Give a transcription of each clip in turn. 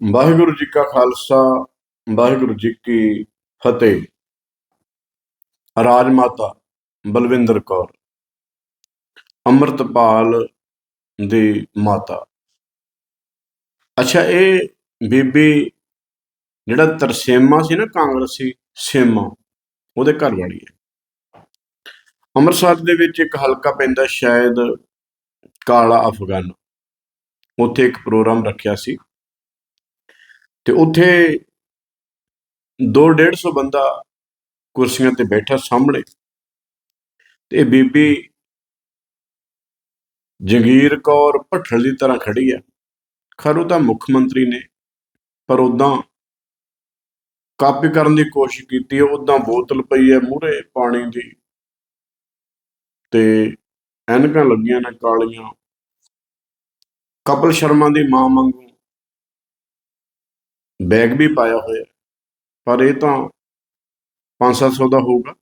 ਵਾਹਿਗੁਰੂ ਜੀ ਕਾ ਖਾਲਸਾ, ਵਾਹਿਗੁਰੂ ਜੀ ਕੀ ਫਤਿਹ। ਰਾਜ ਮਾਤਾ ਬਲਵਿੰਦਰ ਕੌਰ, ਅੰਮ੍ਰਿਤਪਾਲ ਦੀ ਮਾਤਾ। ਅੱਛਾ, ਇਹ ਬੀਬੀ ਜਿਹੜਾ ਤਰਸੇਮਾ ਸੀ ਨਾ, ਕਾਂਗਰਸੀ ਸੇਮਾ, ਉਹਦੇ ਘਰ ਵਾਲੀ ਹੈ। ਅੰਮ੍ਰਿਤਸਰ ਦੇ ਵਿੱਚ ਇੱਕ ਹਲਕਾ ਪੈਂਦਾ ਸ਼ਾਇਦ ਕਾਲਾ ਅਫਗਾਨ। ਉੱਥੇ ਇੱਕ ਪ੍ਰੋਗਰਾਮ ਰੱਖਿਆ ਸੀ। ਤੇ ਉੱਥੇ 2-150 ਬੰਦਾ ਕੁਰਸੀਆਂ ਤੇ ਬੈਠਾ ਸਾਹਮਣੇ। ਤੇ ਬੀਬੀ ਜਗੀਰ ਕੌਰ ਭੱਠਲ ਦੀ ਤਰ੍ਹਾਂ ਖੜੀ ਹੈ ਖਰੂ ਤਾਂ ਮੁੱਖ ਮੰਤਰੀ ਨੇ, ਪਰ ਉਦਾਂ ਕਾਪੀ ਕਰਨ ਦੀ ਕੋਸ਼ਿਸ਼ ਕੀਤੀ ਹੈ ਉਦਾਂ ਬੋਤਲ ਪਈ ਹੈ ਮੂਹਰੇ ਪਾਣੀ ਦੀ। ਤੇ ਐਨਕਾਂ ਲੱਗੀਆਂ ਨੇ ਕਾਲੀਆਂ। ਕਪਲ ਸ਼ਰਮਾ ਦੀ ਮਾਂ ਵਾਂਗੂ ਬੈਗ ਵੀ ਪਾਇਆ ਹੋਇਆ ਪਰ ਇਹ ਤਾਂ 5-700 ਦਾ ਹੋਊਗਾ।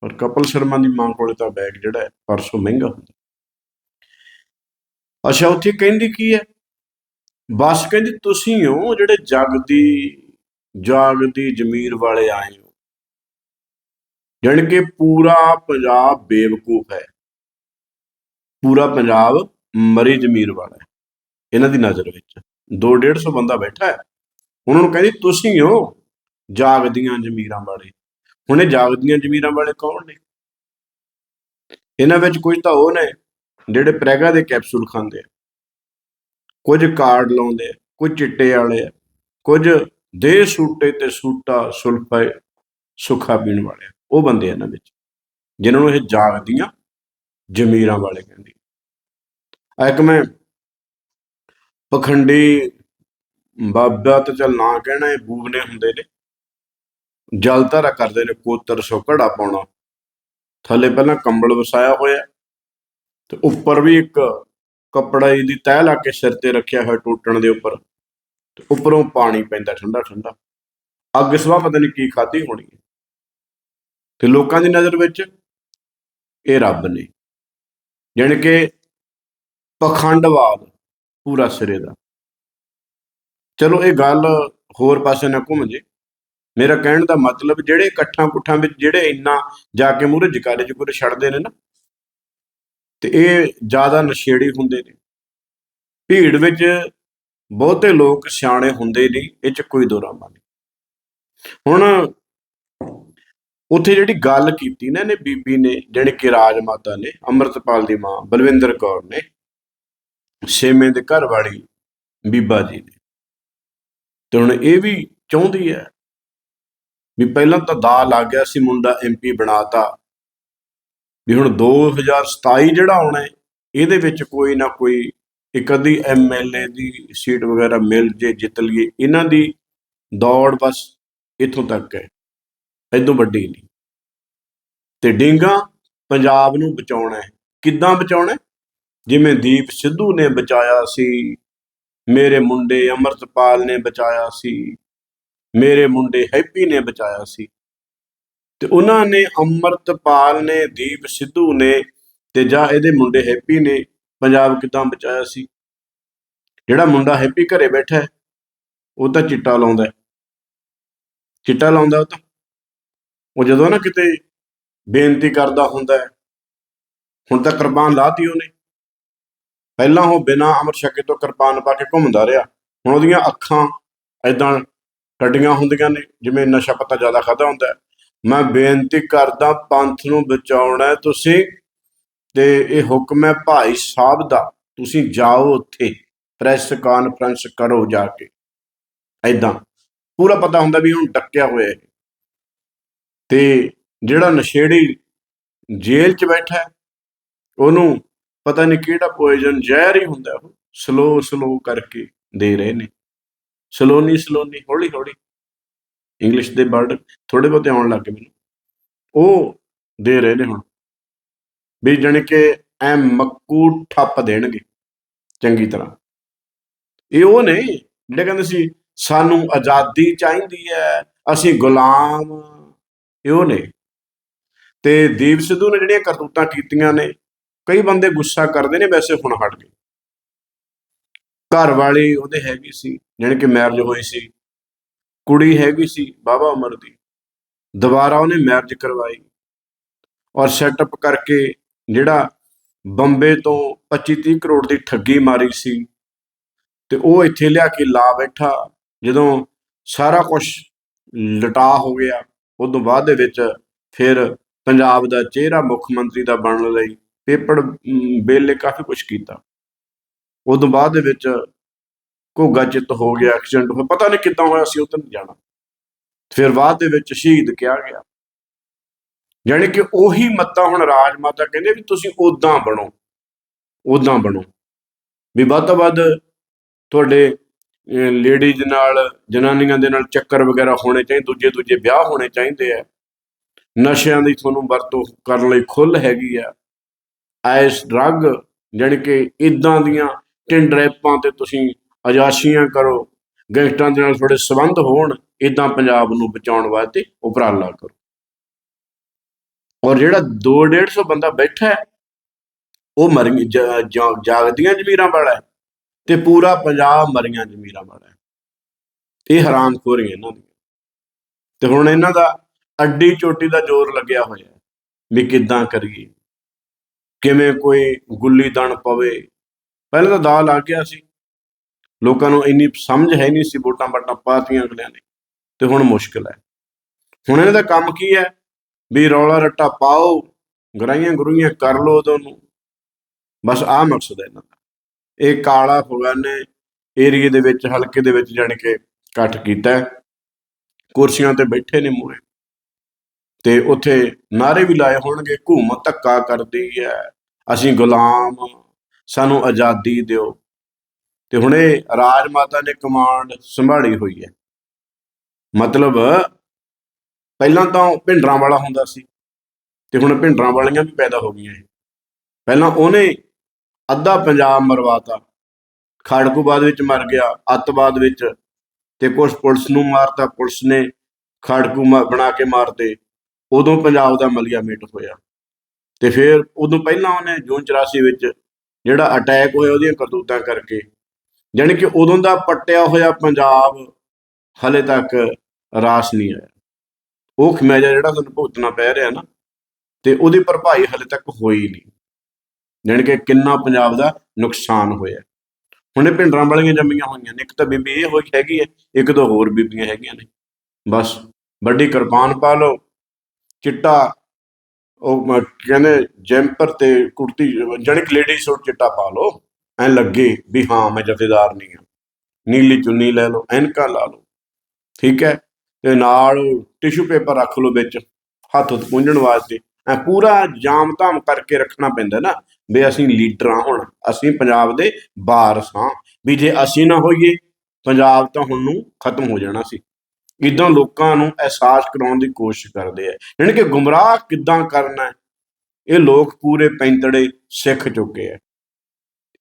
ਪਰ ਕਪਲ ਸ਼ਰਮਾ ਦੀ ਮਾਂ ਕੋਲੇ ਤਾਂ ਬੈਗ ਜਿਹੜਾ ਹੈ, ਪਰਸੋਂ ਮਹਿੰਗਾ ਹੁੰਦਾ। ਅੱਛਾ, ਉੱਥੇ ਕਹਿੰਦੀ ਕੀ ਹੈ? ਬਸ ਕਹਿੰਦੀ, ਤੁਸੀਂ ਹੋ ਜਿਹੜੇ ਜਗ ਦੀ ਜਾਗ ਦੀ ਜ਼ਮੀਰ ਵਾਲੇ ਆਏ ਹੋ। ਜਾਣੀ ਕਿ ਪੂਰਾ ਪੰਜਾਬ ਬੇਵਕੂਫ ਹੈ। ਪੂਰਾ ਪੰਜਾਬ ਮਰੀ ਜ਼ਮੀਰ ਵਾਲਾ ਹੈ। ਇਹਨਾਂ ਦੀ ਨਜ਼ਰ ਵਿੱਚ 2-150 ਬੰਦਾ ਬੈਠਾ ਹੈ। ਉਹਨਾਂ ਨੂੰ ਕਹਿੰਦੀ, ਤੁਸੀਂ ਹੋ ਜਾਗਦੀਆਂ ਜ਼ਮੀਰਾਂ ਵਾਲੇ। ਹੁਣ ਇਹ ਜਾਗਦੀਆਂ ਜ਼ਮੀਰਾਂ ਵਾਲੇ ਕੌਣ ਨੇ? ਇਹਨਾਂ ਵਿੱਚ ਕੁਝ ਤਾਂ ਉਹ ਨੇ ਜਿਹੜੇ ਪ੍ਰੈਗਾ ਦੇ ਕੈਪਸੂਲ ਖਾਂਦੇ ਆ। ਕੁਝ ਕਾਰਡ ਲਾਉਂਦੇ ਆ, ਕੁਝ ਚਿੱਟੇ ਵਾਲੇ ਆ, ਕੁਝ ਦੇ ਸੂਟੇ ਤੇ ਸੂਟਾ ਸੁਲਫਾਏ ਸੁੱਖਾ ਪੀਣ ਵਾਲੇ ਆ। ਉਹ ਬੰਦੇ ਇਹਨਾਂ ਵਿੱਚ, ਜਿਨ੍ਹਾਂ ਨੂੰ ਇਹ ਜਾਗਦੀਆਂ ਜ਼ਮੀਰਾਂ ਵਾਲੇ ਕਹਿੰਦੇ ਆ। ਇੱਕ ਮੈਂ ਪਖੰਡੀ ਬਾਬਾ ਤਾਂ ਚੱਲ ਨਾ ਕਹਿਣਾ ਇਹ ਬੂਬਨੇ ਹੁੰਦੇ ਨੇ। ਜਲ ਧਾਰਾ ਕਰਦੇ ਨੇ ਕੋਤਰ ਸੋ ਘੜਾ ਪਾਉਣਾ। ਥੱਲੇ ਪਹਿਲਾਂ ਕੰਬਲ ਵਸਾਇਆ ਹੋਇਆ ਤੇ ਉੱਪਰ ਵੀ ਇੱਕ ਕੱਪੜਾ ਦੀ ਤਹਿ ਲਾ ਕੇ ਸਿਰ ਤੇ ਰੱਖਿਆ ਹੋਇਆ ਟੋਟਣ ਦੇ ਉੱਪਰ। ਤੇ ਉੱਪਰੋਂ ਪਾਣੀ ਪੈਂਦਾ ਠੰਡਾ ਠੰਡਾ। ਅੱਗ ਸਵਾ ਪਤਾ ਨਹੀਂ ਕੀ ਖਾਦੀ ਹੋਣੀ ਹੈ। ਤੇ ਲੋਕਾਂ ਦੀ ਨਜ਼ਰ ਵਿੱਚ ਇਹ ਰੱਬ ਨੇ। ਜਾਣੀ ਕਿ ਪਖੰਡਵਾਦ ਪੂਰਾ ਸਿਰੇ ਦਾ। ਚਲੋ ਇਹ ਗੱਲ ਹੋਰ ਪਾਸੇ ਨਾ ਘੁੰਮ ਜੇ। ਮੇਰਾ ਕਹਿਣ ਦਾ ਮਤਲਬ ਜਿਹੜੇ ਇਕੱਠਾਂ ਕੁੱਠਾਂ ਵਿੱਚ ਜਿਹੜੇ ਇੰਨਾ ਜਾ ਕੇ ਮੂਹਰੇ ਜਕਾਰੇ ਜਕੂਰੇ ਛੱਡਦੇ ਨੇ ਨਾ, ਤੇ ਇਹ ਜ਼ਿਆਦਾ ਨਸ਼ੇੜੀ ਹੁੰਦੇ ਨੇ। ਭੀੜ ਵਿੱਚ ਬਹੁਤੇ ਲੋਕ ਸਿਆਣੇ ਹੁੰਦੇ ਨਹੀਂ, ਇਹ ਚ ਕੋਈ ਦੋਰਾਮਾ ਨਹੀਂ। ਹੁਣ ਉੱਥੇ ਜਿਹੜੀ ਗੱਲ ਕੀਤੀ ਨਾ ਇਹਨੇ ਬੀਬੀ ਨੇ ਜਿਹੜੀ ਕਿ ਰਾਜ ਮਾਤਾ ਨੇ, ਅੰਮ੍ਰਿਤਪਾਲ ਦੀ ਮਾਂ ਬਲਵਿੰਦਰ ਕੌਰ ਨੇ ਛੇਵੇਂ ਦੇ ਘਰ ਵਾਲੀ ਬੀਬਾ ਜੀ ਨੇ। ਤੇ ਹੁਣ ਇਹ ਵੀ ਚਾਹੁੰਦੀ ਹੈ ਵੀ ਪਹਿਲਾਂ ਤਾਂ ਦਾ ਲੱਗ ਗਿਆ ਸੀ ਮੁੰਡਾ ਐਮਪੀ ਬਣਾਤਾ। ਵੀ ਹੁਣ 2027 ਜਿਹੜਾ ਆਉਣਾ ਇਹਦੇ ਵਿੱਚ ਕੋਈ ਨਾ ਕੋਈ ਇੱਕ ਅੱਧੀ ਐਮਐਲਏ ਦੀ ਸੀਟ ਵਗੈਰਾ ਮਿਲ ਜੇ, ਜਿੱਤ ਲਈਏ, ਇਹਨਾਂ ਦੀ ਦੌੜ ਬਸ ਇੱਥੋਂ ਤੱਕ ਹੈ ਇਦੋਂ ਵੱਡੀ ਨਹੀਂ। ਤੇ ਡਿੰਗਾ ਪੰਜਾਬ ਨੂੰ ਬਚਾਉਣਾ ਹੈ। ਕਿੱਦਾਂ ਬਚਾਉਣਾ ਜਿਵੇਂ ਦੀਪ ਸਿੱਧੂ ਨੇ ਬਚਾਇਆ ਸੀ ਮੇਰੇ ਮੁੰਡੇ ਅਮਰਤਪਾਲ ਨੇ ਬਚਾਇਆ ਸੀ। ਮੇਰੇ ਮੁੰਡੇ ਹੈਪੀ ਨੇ ਬਚਾਇਆ ਸੀ। ਤੇ ਉਹਨਾਂ ਨੇ ਅਮਰਤਪਾਲ ਨੇ, ਦੀਪ ਸਿੱਧੂ ਨੇ ਤੇ ਜਾਂ ਇਹਦੇ ਮੁੰਡੇ ਹੈਪੀ ਨੇ ਪੰਜਾਬ ਕਿਦਾਂ ਬਚਾਇਆ ਸੀ? ਜਿਹੜਾ ਮੁੰਡਾ ਹੈਪੀ ਘਰੇ ਬੈਠਾ ਹੈ, ਉਹ ਤਾਂ ਚਿੱਟਾ ਲਾਉਂਦਾ ਹੈ। ਚਿੱਟਾ ਲਾਉਂਦਾ ਉਹ ਤਾਂ। ਉਹ ਜਦੋਂ ਨਾ ਕਿਤੇ ਬੇਨਤੀ ਕਰਦਾ ਹੁੰਦਾ ਹੈ, ਹੁਣ ਤਾਂ ਕਿਰਪਾਨ ਲਾਤੀ ਉਹਨੇ। ਪਹਿਲਾਂ ਉਹ ਬਿਨਾਂ ਅਮਰ ਛਕੇ ਤੋਂ ਕਿਰਪਾਨ ਪਾ ਕੇ ਘੁੰਮਦਾ ਰਿਹਾ। ਹੁਣ ਉਹਦੀਆਂ ਅੱਖਾਂ ਐਦਾਂ ਕੱਡੀਆਂ ਹੁੰਦੀਆਂ ਨੇ, ਜਿਵੇਂ ਨਸ਼ਾ ਪਤਾ ਜ਼ਿਆਦਾ ਖਾਦਾ ਹੁੰਦਾ ਮੈਂ ਬੇਨਤੀ ਕਰਦਾ ਪੰਥ ਨੂੰ ਬਚਾਉਣਾ ਤੁਸੀਂ ਤੇ ਇਹ ਹੁਕਮ ਹੈ ਭਾਈ ਸਾਹਿਬ ਦਾ। ਤੁਸੀਂ ਜਾਓ ਉੱਥੇ, ਪ੍ਰੈਸ ਕਾਨਫਰੰਸ ਕਰੋ ਜਾ ਕੇ। ਐਦਾਂ ਪੂਰਾ ਪਤਾ ਹੁੰਦਾ ਵੀ ਹੁਣ ਟੱਕਿਆ ਹੋਇਆ ਹੈ ਤੇ ਜਿਹੜਾ ਨਸ਼ੇੜੀ ਜੇਲ੍ਹ 'ਚ ਬੈਠਾ ਉਹਨੂੰ ਪਤਾ ਨਹੀਂ ਕਿਹੜਾ ਪੋਇਜ਼ਨ ਜ਼ਹਿਰ ਹੀ ਹੁੰਦਾ ਉਹ। ਸਲੋ ਸਲੋ ਕਰਕੇ ਦੇ ਰਹੇ ਨੇ। ਸਲੋਨੀ ਸਲੋਨੀ ਹੌਲੀ ਹੌਲੀ। ਇੰਗਲਿਸ਼ ਦੇ ਵਰਡ ਥੋੜੇ ਬਹੁਤੇ ਆਉਣ ਲੱਗ ਗਏ ਮੈਨੂੰ। ਉਹ ਦੇ ਰਹੇ ਨੇ ਹੁਣ। ਵੀ ਜਾਣੀ ਕਿ ਐ ਮੱਕੂ ਠੱਪ ਦੇਣਗੇ। ਚੰਗੀ ਤਰ੍ਹਾਂ। ਇਹ ਉਹ ਨੇ ਜਿਹੜੇ ਕਹਿੰਦੇ ਸੀ, ਸਾਨੂੰ ਆਜ਼ਾਦੀ ਚਾਹੀਦੀ ਹੈ, ਅਸੀਂ ਗੁਲਾਮ। ਇਹ ਉਹ ਨੇ। ਤੇ ਦੀਪ ਸਿੱਧੂ ਨੇ ਜਿਹੜੀਆਂ ਕਰਤੂਤਾਂ ਕੀਤੀਆਂ ਨੇ ਕਈ ਬੰਦੇ ਗੁੱਸਾ ਕਰਦੇ ਨੇ ਵੈਸੇ ਹੁਣ ਹਟ ਗਏ ਘਰ ਵਾਲੀ ਉਹਦੇ ਹੈਗੀ ਸੀ, ਜਾਣੀ ਕਿ ਮੈਰਿਜ ਹੋਈ ਸੀ। ਕੁੜੀ ਹੈਗੀ ਸੀ, ਬਾਬਾ ਉਮਰ ਦੀ। ਦੁਬਾਰਾ ਉਹਨੇ ਮੈਰਿਜ ਕਰਵਾਈ। ਔਰ ਸੈਟਅਪ ਕਰਕੇ ਜਿਹੜਾ ਬੰਬੇ ਤੋਂ 25 30 ਕਰੋੜ ਦੀ ਠੱਗੀ ਮਾਰੀ ਸੀ, ਤੇ ਉਹ ਇੱਥੇ ਲਿਆ ਕੇ ਲਾ ਬੈਠਾ। ਜਦੋਂ ਸਾਰਾ ਕੁਝ ਲਟਾ ਹੋ ਗਿਆ, ਉਦੋਂ ਬਾਅਦ ਦੇ ਵਿੱਚ ਫਿਰ ਪੰਜਾਬ ਦਾ ਚਿਹਰਾ ਮੁੱਖ ਮੰਤਰੀ ਦਾ ਬਣਨ ਲਈ ਪੇਪੜ ਅਮ, ਵੇਲੇ ਕਾਫੀ ਕੁਝ ਕੀਤਾ। ਉਦੋਂ ਬਾਅਦ ਦੇ ਵਿੱਚ ਘੋਗਾ ਚਿੱਤ ਹੋ ਗਿਆ ਐਕਸੀਡੈਂਟ ਹੋਇਆ ਪਤਾ ਨਹੀਂ ਕਿੱਦਾਂ ਹੋਇਆ ਸੀ ਉਹ ਤਾਂ ਜਾਣਾ। ਫਿਰ ਬਾਅਦ ਦੇ ਵਿੱਚ ਸ਼ਹੀਦ ਕਿਹਾ ਗਿਆ। ਯਾਨੀ ਕਿ ਉਹੀ ਮੱਤਾ ਹੁਣ ਰਾਜ ਮਾਤਾ ਕਹਿੰਦੇ ਵੀ ਤੁਸੀਂ ਉਦਾਂ ਬਣੋ ਉਦਾਂ ਬਣੋ। ਵੀ ਵੱਧ ਤੋਂ ਵੱਧ ਤੁਹਾਡੇ ਲੇਡੀਜ਼ ਨਾਲ ਜਨਾਨੀਆਂ ਦੇ ਨਾਲ ਚੱਕਰ ਵਗੈਰਾ ਹੋਣੇ ਚਾਹੀਦੇ ਦੂਜੇ ਦੂਜੇ ਵਿਆਹ ਹੋਣੇ ਚਾਹੀਦੇ ਆ। ਨਸ਼ਿਆਂ ਦੀ ਤੁਹਾਨੂੰ ਵਰਤੋਂ ਕਰਨ ਲਈ ਖੁੱਲ ਹੈਗੀ ਆ। ਐਸ ਡਰੱਗ, ਜਾਣੀ ਕਿ ਇਦਾਂ ਦੀਆਂ ਟਿੰਡਰੇਪਾਂ ਤੇ ਤੁਸੀਂ ਅਜਾਸ਼ੀਆਂ ਕਰੋ, ਗੈਂਗਸਟਰਾਂ ਦੇ ਨਾਲ ਤੁਹਾਡੇ ਸੰਬੰਧ ਹੋਣ, ਇਦਾਂ ਪੰਜਾਬ ਨੂੰ ਬਚਾਉਣ ਵਾਸਤੇ ਉਪਰਾਲਾ ਕਰੋ। ਔਰ ਜਿਹੜਾ 2-150 ਬੰਦਾ ਬੈਠਾ ਹੈ, ਉਹ ਮਰੀ ਜਾਗਦੀਆਂ ਜ਼ਮੀਰਾਂ ਵਾਲਾ ਤੇ ਪੂਰਾ ਪੰਜਾਬ ਮਰੀਆਂ ਜ਼ਮੀਰਾਂ ਵਾਲਾ ਇਹ ਹਰਾਮ ਖੋਰੀ ਇਹਨਾਂ ਦੀਆਂ। ਤੇ ਹੁਣ ਇਹਨਾਂ ਦਾ ਅੱਡੀ ਚੋਟੀ ਦਾ ਜ਼ੋਰ ਲੱਗਿਆ ਹੋਇਆ ਵੀ ਕਿੱਦਾਂ ਕਰੀਏ। ਕਿਵੇਂ ਕੋਈ ਗੁੱਲੀ ਦਣ ਪਵੇ? ਪਹਿਲਾਂ ਤਾਂ ਦਾਲ ਲੱਗ ਗਿਆ ਸੀ। ਲੋਕਾਂ ਨੂੰ ਇੰਨੀ ਸਮਝ ਹੈ ਨਹੀਂ ਸੀ ਵੋਟਾਂ ਬਾਟਾਂ ਪਾਤੀਆਂ ਅਗਲਿਆਂ ਨੇ। ਤੇ ਹੁਣ ਮੁਸ਼ਕਲ ਹੈ। ਹੁਣ ਇਹਨਾਂ ਦਾ ਕੰਮ ਕੀ ਹੈ? ਵੀ ਰੌਲਾ ਰੱਟਾ ਪਾਓ, ਗਰਾਈਆਂ ਗੁਰੂਈਆਂ ਕਰ ਲੋ ਤੁਹਾਨੂੰ ਬਸ ਆਹ ਮਕਸਦ ਹੈ ਇਹਨਾਂ ਦਾ। ਇਹ ਕਾਲਾ ਫੁਗਾਨੇ ਏਰੀਏ ਦੇ ਵਿੱਚ, ਹਲਕੇ ਦੇ ਵਿੱਚ ਜਾਣੀ ਕਿ ਇਕੱਠ ਕੀਤਾ ਕੁਰਸੀਆਂ ਤੇ ਬੈਠੇ ਨੇ ਮੂਹਰੇ। ਤੇ ਉੱਥੇ ਨਾਰੇ ਵੀ ਲਾਏ ਹੋਣਗੇ ਹਕੂਮਤ ਧੱਕਾ ਕਰਦੀ ਹੈ। ਅਸੀਂ ਗੁਲਾਮ, ਸਾਨੂੰ ਆਜ਼ਾਦੀ ਦਿਓ। ਤੇ ਹੁਣੇ ਰਾਜ ਮਾਤਾ ਨੇ ਕਮਾਂਡ ਸੰਭਾਲੀ ਹੋਈ ਹੈ। ਮਤਲਬ ਪਹਿਲਾਂ ਤਾਂ ਭਿੰਡਰਾਂ ਵਾਲਾ ਹੁੰਦਾ ਸੀ, ਤੇ ਹੁਣ ਭਿੰਡਰਾਂ ਵਾਲੀਆਂ ਵੀ ਪੈਦਾ ਹੋ ਗਈਆਂ ਇਹ। ਪਹਿਲਾਂ ਉਹਨੇ ਅੱਧਾ ਪੰਜਾਬ ਮਰਵਾਤਾ। ਖੜਕੂਬਾਦ ਵਿੱਚ ਮਰ ਗਿਆ ਅੱਤਵਾਦ ਵਿੱਚ, ਤੇ ਕੁਝ ਪੁਲਿਸ ਨੂੰ ਮਾਰਤਾ। ਪੁਲਿਸ ਨੇ ਖਾੜਕੂ ਮਾ- ਬਣਾ ਕੇ ਮਾਰਤੇ ਉਦੋਂ ਪੰਜਾਬ ਦਾ ਮਲੀਆ ਮੇਟ ਹੋਇਆ। ਤੇ ਫਿਰ ਉਦੋਂ ਪਹਿਲਾਂ ਉਹਨੇ ਜੂਨ 84 ਵਿੱਚ ਜਿਹੜਾ ਅਟੈਕ ਹੋਇਆ ਉਹਦੀਆਂ ਕਰਤੂਤਾਂ ਕਰਕੇ, ਜਾਣੀ ਕਿ ਉਦੋਂ ਦਾ ਪੱਟਿਆ ਹੋਇਆ ਪੰਜਾਬ ਹਲੇ ਤੱਕ ਰਾਸ ਨਹੀਂ ਆਇਆ। ਉਹ ਖਮੈਜਾ ਜਿਹੜਾ ਤੁਹਾਨੂੰ ਭੁਗਤਣਾ ਪੈ ਰਿਹਾ ਨਾ, ਤੇ ਉਹਦੀ ਭਰਪਾਈ ਹਲੇ ਤੱਕ ਹੋਈ ਨਹੀਂ। ਜਾਣੀ ਕਿ ਕਿੰਨਾ ਪੰਜਾਬ ਦਾ ਨੁਕਸਾਨ ਹੋਇਆ। ਹੁਣੇ ਇਹ ਭਿੰਡਰਾਂ ਵਾਲੀਆਂ ਜੰਮੀਆਂ ਹੋਈਆਂ ਨੇ, ਇੱਕ ਤਾਂ ਬੀਬੀ ਇਹ ਹੋਈ ਹੈਗੀ ਹੈ, ਇੱਕ ਦੋ ਹੋਰ ਬੀਬੀਆਂ ਹੈਗੀਆਂ ਨੇ। ਬਸ, ਵੱਡੀ ਕਿਰਪਾਨ ਪਾ ਲਓ। ਚਿੱਟਾ, ਉਹ ਕਹਿੰਦੇ ਜੈਂਪਰ ਤੇ ਕੁੜਤੀ ਜਾਣੀ ਕਿ ਲੇਡੀ ਸੂਟ ਚਿੱਟਾ ਪਾ ਲਓ। ਐ ਲੱਗੇ ਵੀ ਹਾਂ, ਮੈਂ ਜਥੇਦਾਰ ਨਹੀਂ ਹਾਂ। ਨੀਲੀ ਚੁੰਨੀ ਲੈ ਲਓ, ਐਨਕਾਂ ਲਾ ਲਓ। ਠੀਕ ਹੈ? ਤੇ ਨਾਲ ਟਿਸ਼ੂ ਪੇਪਰ ਰੱਖ ਲਓ ਵਿੱਚ, ਹੱਥ ਉੱਤ ਪੂੰਝਣ ਵਾਸਤੇ। ਐ ਪੂਰਾ ਜਾਮ ਧਾਮ ਕਰਕੇ ਰੱਖਣਾ ਪੈਂਦਾ ਨਾ, ਵੀ ਅਸੀਂ ਲੀਡਰ ਹਾਂ ਹੁਣ, ਅਸੀਂ ਪੰਜਾਬ ਦੇ ਵਾਰਸ ਹਾਂ। ਵੀ ਜੇ ਅਸੀਂ ਨਾ ਹੋਈਏ, ਪੰਜਾਬ ਤਾਂ ਹੁਣ ਨੂੰ ਖਤਮ ਹੋ ਜਾਣਾ ਸੀ। ਇਦਾਂ ਲੋਕਾਂ ਨੂੰ ਅਹਿਸਾਸ ਕਰਾਉਣ ਦੀ ਕੋਸ਼ਿਸ਼ ਕਰਦੇ ਆ। ਯਾਨੀ ਕਿ ਗੁੰਮਰਾਹ ਕਿੱਦਾਂ ਕਰਨਾ ਹੈ ਇਹ ਲੋਕ ਪੂਰੇ ਪੈਂਤੜੇ ਸਿੱਖ ਚੁੱਕੇ ਆ।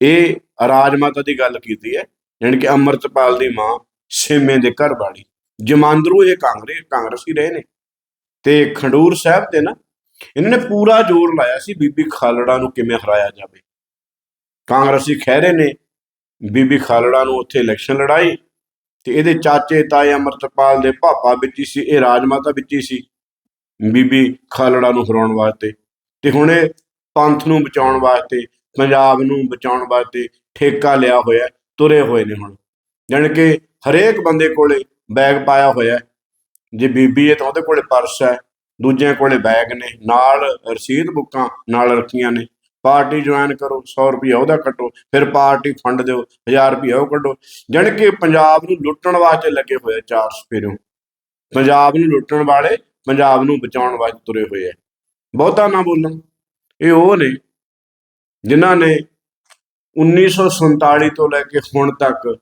ਇਹ ਰਾਜ ਮਾਤਾ ਦੀ ਗੱਲ ਕੀਤੀ ਹੈ, ਯਾਨੀ ਕਿ ਅੰਮ੍ਰਿਤਪਾਲ ਦੀ ਮਾਂ ਛੇਵੇਂ ਦੇ ਘਰ ਵਾਲੀ। ਜਮਾਂਦਰੂ ਇਹ ਕਾਂਗਰਸ, ਕਾਂਗਰਸੀ ਰਹੇ ਨੇ। ਤੇ ਖੰਡੂਰ ਸਾਹਿਬ ਤੇ ਨਾ, ਇਹਨਾਂ ਨੇ ਪੂਰਾ ਜ਼ੋਰ ਲਾਇਆ ਸੀ ਬੀਬੀ ਖਾਲੜਾ ਨੂੰ ਕਿਵੇਂ ਹਰਾਇਆ ਜਾਵੇ। ਕਾਂਗਰਸੀ ਖਹਿਰੇ ਨੇ ਬੀਬੀ ਖਾਲੜਾ ਨੂੰ ਉੱਥੇ ਇਲੈਕਸ਼ਨ ਲੜਾਈ ਤੇ ਇਹਦੇ ਚਾਚੇ, ਤਾਏ ਅਮਰਤਪਾਲ ਦੇ ਭਾਪਾ ਵਿੱਚ ਹੀ ਸੀ, ਇਹ ਰਾਜਮਾਤਾ ਵਿੱਚ ਹੀ ਸੀ ਬੀਬੀ ਖਾਲੜਾ ਨੂੰ ਹਰਾਉਣ ਵਾਸਤੇ। ਤੇ ਹੁਣ ਇਹ ਪੰਥ ਨੂੰ ਬਚਾਉਣ ਵਾਸਤੇ, ਪੰਜਾਬ ਨੂੰ ਬਚਾਉਣ ਵਾਸਤੇ ਠੇਕਾ ਲਿਆ ਹੋਇਆ, ਤੁਰੇ ਹੋਏ ਨੇ ਹੁਣ। ਜਾਣੀ ਕਿ ਹਰੇਕ ਬੰਦੇ ਕੋਲੇ ਬੈਗ ਪਾਇਆ ਹੋਇਆ ਜੇ ਬੀਬੀ ਹੈ ਤਾਂ ਉਹਦੇ ਕੋਲੇ ਪਰਸ ਹੈ, ਦੂਜਿਆਂ ਕੋਲੇ ਬੈਗ ਨੇ, ਨਾਲ ਰਸੀਦ ਬੁੱਕਾਂ ਨਾਲ ਰੱਖੀਆਂ ਨੇ। ਪਾਰਟੀ ਜੁਆਇਨ ਕਰੋ 100 ਰੁਪਏ ਉਹਦਾ ਕੱਟੋ ਫਿਰ ਪਾਰਟੀ ਫੰਡ ਦਿਓ 1000 ਰੁਪਏ ਉਹ ਕੱਢੋ। ਜਾਣੀ ਕਿ ਪੰਜਾਬ ਨੂੰ ਲੁੱਟਣ ਵਾਸਤੇ ਲੱਗੇ ਹੋਏ ਆ ਚਾਰ ਸਪੇਰੋਂ। ਪੰਜਾਬ ਨੂੰ ਲੁੱਟਣ ਵਾਲੇ ਪੰਜਾਬ ਨੂੰ ਬਚਾਉਣ ਵਾਸਤੇ ਤੁਰੇ ਹੋਏ ਆ। ਬਹੁਤਾ ਨਾ ਬੋਲਣ। ਇਹ ਉਹ ਨੇ ਜਿਨ੍ਹਾਂ ਨੇ 1947 ਤੋਂ ਲੈ ਕੇ ਹੁਣ ਤੱਕ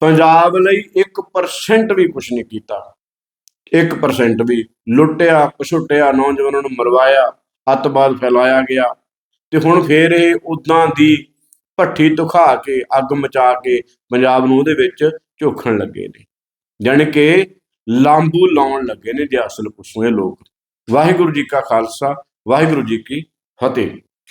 ਪੰਜਾਬ ਲਈ 1% ਵੀ ਕੁਝ ਨਹੀਂ ਕੀਤਾ। 1% ਵੀ ਲੁੱਟਿਆ, ਪਛੁੱਟਿਆ, ਨੌਜਵਾਨਾਂ ਨੂੰ ਮਰਵਾਇਆ, ਅੱਤਵਾਦ ਫੈਲਾਇਆ ਗਿਆ। ਤੇ ਹੁਣ ਫੇਰ ਇਹ ਉਦਾਂ ਦੀ ਭੱਠੀ ਧੁਖਾ ਕੇ, ਅੱਗ ਮਚਾ ਕੇ ਪੰਜਾਬ ਨੂੰ ਉਹਦੇ ਵਿੱਚ ਝੋਖਣ ਲੱਗੇ ਨੇ। ਜਾਣੀ ਕਿ ਲਾਂਬੂ ਲਾਉਣ ਲੱਗੇ ਨੇ ਜੇ ਅਸਲ ਪੁੱਛੋ ਲੋਕ। ਵਾਹਿਗੁਰੂ ਜੀ ਕਾ ਖਾਲਸਾ, ਵਾਹਿਗੁਰੂ ਜੀ ਕੀ ਫਤਿਹ।